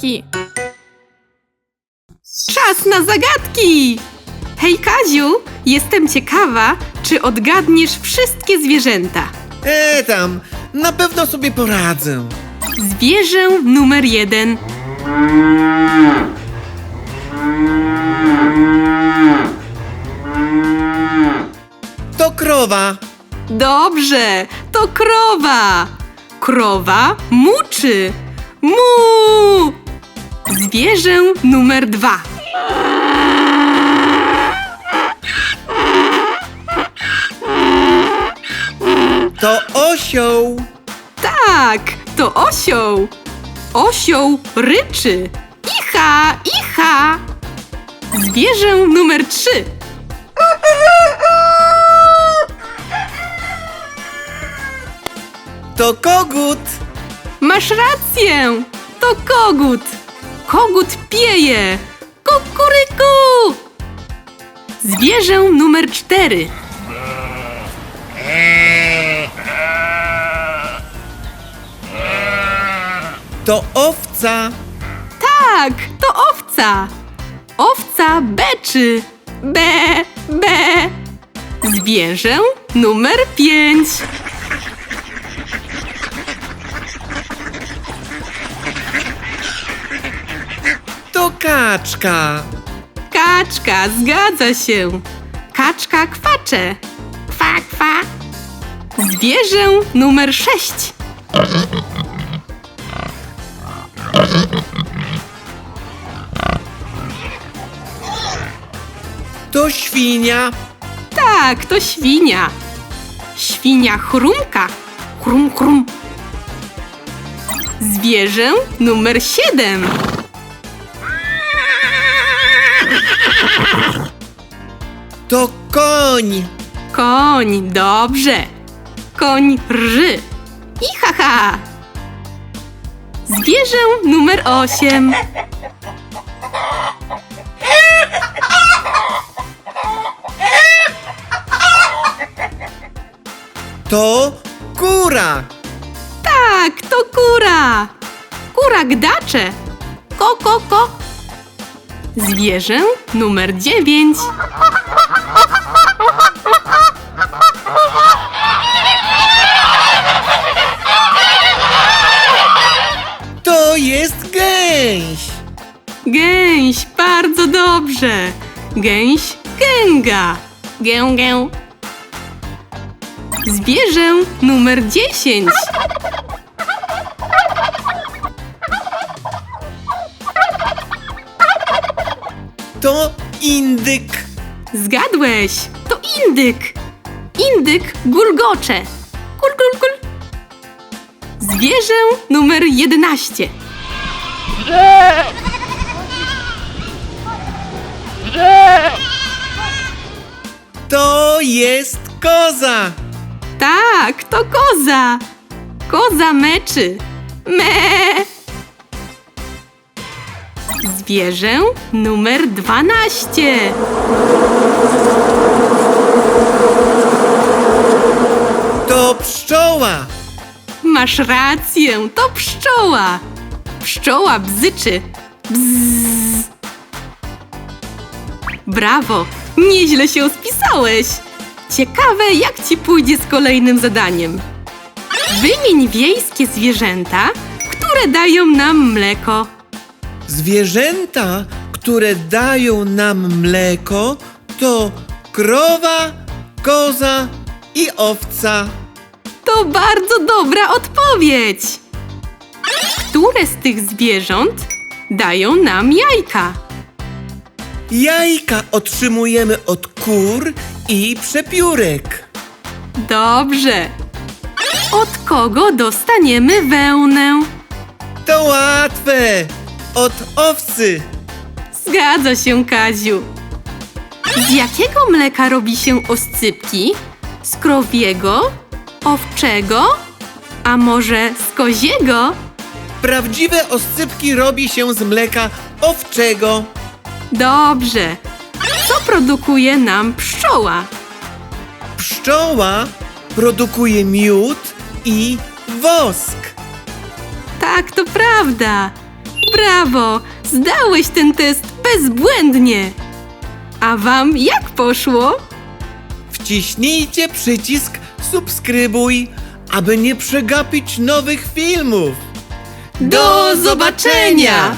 zagadki. Czas na zagadki! Hej Kaziu, jestem ciekawa, czy odgadniesz wszystkie zwierzęta. E tam, na pewno sobie poradzę. Zwierzę numer jeden. To krowa. Dobrze, to krowa. Krowa muczy. Mu! Zwierzę numer dwa. To osioł. Tak, to osioł. Osioł ryczy. Icha, icha. Zwierzę numer trzy. To kogut. Masz rację! To kogut! Kogut pieje! Kukuryku! Zwierzę numer cztery. To owca. Tak, to owca! Owca beczy! Be, be! Zwierzę numer pięć. To kaczka. Kaczka, zgadza się. Kaczka kwacze. Kwa, kwa. Zwierzę numer sześć. To świnia. Tak, to świnia. Świnia chrumka. Chrum, chrum. Zwierzę numer siedem. To koń. Koń, dobrze. Koń rży. I haha. Zwierzę numer osiem. To kura. Tak, to kura. Kura gdacze. Ko, ko, ko. Zwierzę numer dziewięć. To jest gęś. Gęś, bardzo dobrze. Gęś gęga. Gę, gę. Zwierzę numer 10. To indyk. Zgadłeś, to indyk. Indyk gulgocze. Gul, gul, gul. Zwierzę numer 11. To jest koza. Tak, to koza. Koza meczy. Me. Zwierzę numer 12. To pszczoła. Masz rację, to pszczoła. Pszczoła bzyczy. Bzz. Brawo, nieźle się spisałeś. Ciekawe, jak ci pójdzie z kolejnym zadaniem. Wymień wiejskie zwierzęta, które dają nam mleko. Zwierzęta, które dają nam mleko, to krowa, koza i owca. To bardzo dobra odpowiedź. Które z tych zwierząt dają nam jajka? Jajka otrzymujemy od kur i przepiórek. Dobrze. Od kogo dostaniemy wełnę? To łatwe. Od owcy. Zgadza się, Kaziu. Z jakiego mleka robi się oscypki? Z krowiego? Owczego? A może z koziego? Prawdziwe oscypki robi się z mleka owczego. Dobrze. Co produkuje nam pszczoła? Pszczoła produkuje miód i wosk. Tak, to prawda. Brawo! Zdałeś ten test bezbłędnie! A wam jak poszło? Wciśnijcie przycisk subskrybuj, aby nie przegapić nowych filmów. Do zobaczenia!